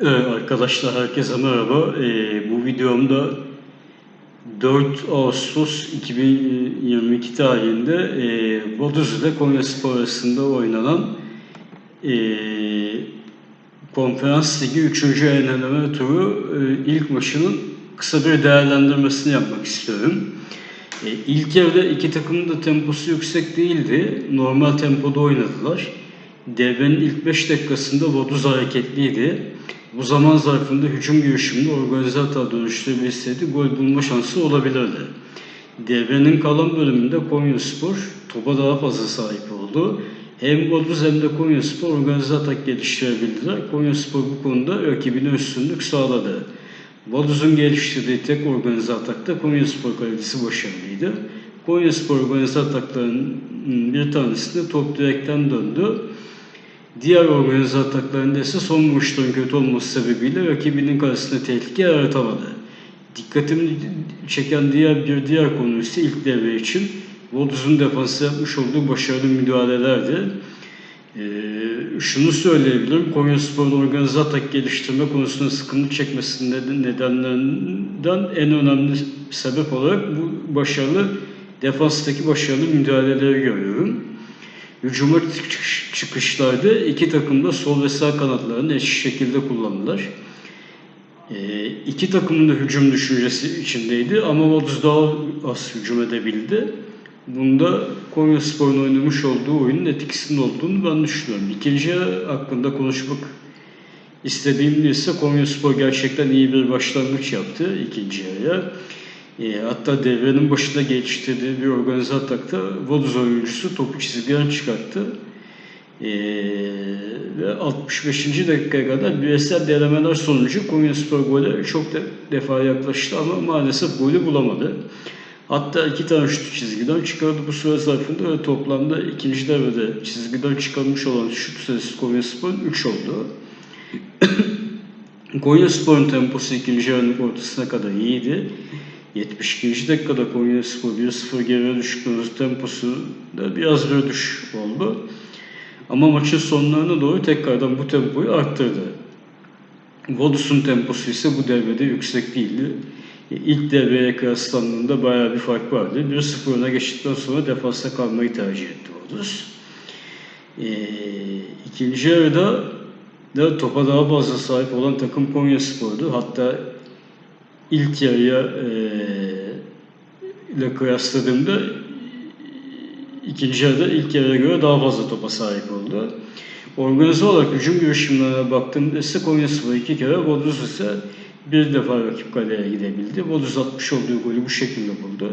Evet arkadaşlar herkese merhaba. Ee, bu videomda 4 Ağustos 2022 tarihinde e, Boduz ile Konyaspor arasında oynanan e, Konferans Ligi 3. eleme turu e, ilk maçının kısa bir değerlendirmesini yapmak istiyorum. E, ilk yarıda iki takımın da temposu yüksek değildi. Normal tempoda oynadılar. Devrenin ilk 5 dakikasında Voduz hareketliydi. Bu zaman zarfında hücum girişiminde organize hata dönüştürebilseydi gol bulma şansı olabilirdi. Devrenin kalan bölümünde Konyaspor topa daha fazla sahip oldu. Hem Voduz hem de Konyaspor organize atak geliştirebildiler. Konyaspor bu konuda rakibine üstünlük sağladı. Vaduz'un geliştirdiği tek organize atakta Konyaspor kalecisi başarılıydı. Konyaspor organize ataklarının bir tanesinde top direkten döndü. Diğer organize ataklarında ise son vuruşların kötü olması sebebiyle rakibinin karşısında tehlike yaratamadı. Dikkatimi çeken diğer bir diğer konu ise ilk devre için Voduz'un defansı yapmış olduğu başarılı müdahalelerdi. Ee, şunu söyleyebilirim, Konyaspor'un organize atak geliştirme konusunda sıkıntı çekmesinin nedenlerinden en önemli sebep olarak bu başarılı defanstaki başarılı müdahaleleri görüyorum. Hücuma çıkışlarda iki takım da sol ve sağ kanatlarını eşit şekilde kullandılar. E, iki takımın da hücum düşüncesi içindeydi ama Vaduz daha az hücum edebildi. Bunda Konya Spor'un oynamış olduğu oyunun etkisinin olduğunu ben düşünüyorum. İkinci hakkında konuşmak istediğim ise Konya Spor gerçekten iyi bir başlangıç yaptı ikinci yarıya. E, hatta devrenin başında geliştirdiği bir organize atakta Vaduz oyuncusu topu çizgiden çıkarttı. E, ve 65. dakikaya kadar bireysel denemeler sonucu Konyaspor gole çok de, defa yaklaştı ama maalesef golü bulamadı. Hatta iki tane şut çizgiden çıkardı bu süre zarfında ve toplamda ikinci devrede çizgiden çıkarmış olan şut sayısı Konyaspor'un 3 oldu. Konyaspor'un temposu ikinci yarının ortasına kadar iyiydi. 72. dakikada Konyaspor 1-0 geriye düştüğünde temposu da biraz bir düş oldu. Ama maçın sonlarına doğru tekrardan bu tempoyu arttırdı. Vodus'un temposu ise bu devrede yüksek değildi. İlk devreye kıyaslandığında bayağı bir fark vardı. 1-0 öne geçtikten sonra defansta kalmayı tercih etti Vodus. E, ikinci yarıda da topa daha fazla sahip olan takım Konya Spor'du. Hatta ilk yarıya e, ile kıyasladığımda ikinci yarıda ilk yarıya göre daha fazla topa sahip oldu. Organize olarak hücum girişimlerine baktığımda ise Konya Spor iki kere, Bodruz ise bir defa rakip kaleye gidebildi. Bodruz atmış olduğu golü bu şekilde buldu.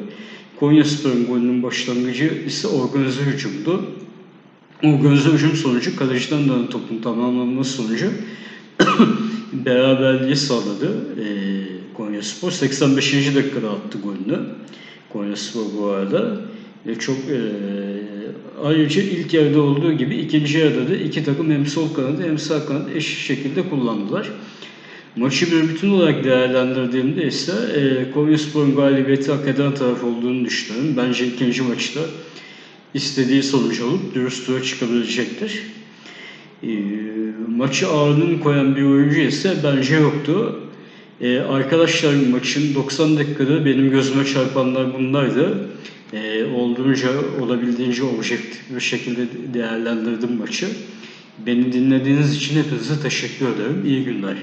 Konya Spor'un golünün başlangıcı ise organize hücumdu. Organize hücum sonucu kaleciden dönen topun tamamlanması sonucu beraberliği sağladı. Ee, Konya Spor 85. dakikada attı golünü. Konya Spor bu arada. E, çok e, ayrıca ilk yarıda olduğu gibi ikinci yarıda da iki takım hem sol kanadı hem sağ kanadı eşit şekilde kullandılar. Maçı bir bütün olarak değerlendirdiğimde ise e, Konyaspor'un galibiyeti hak eden taraf olduğunu düşünüyorum. Bence ikinci maçta istediği sonuç alıp dürüst tura çıkabilecektir. E, maçı ağırlığını koyan bir oyuncu ise bence yoktu. Ee, arkadaşlar maçın 90 dakikada benim gözüme çarpanlar bunlardı. Ee, olduğunca olabildiğince objektif bir şekilde değerlendirdim maçı. Beni dinlediğiniz için hepinize teşekkür ederim. İyi günler.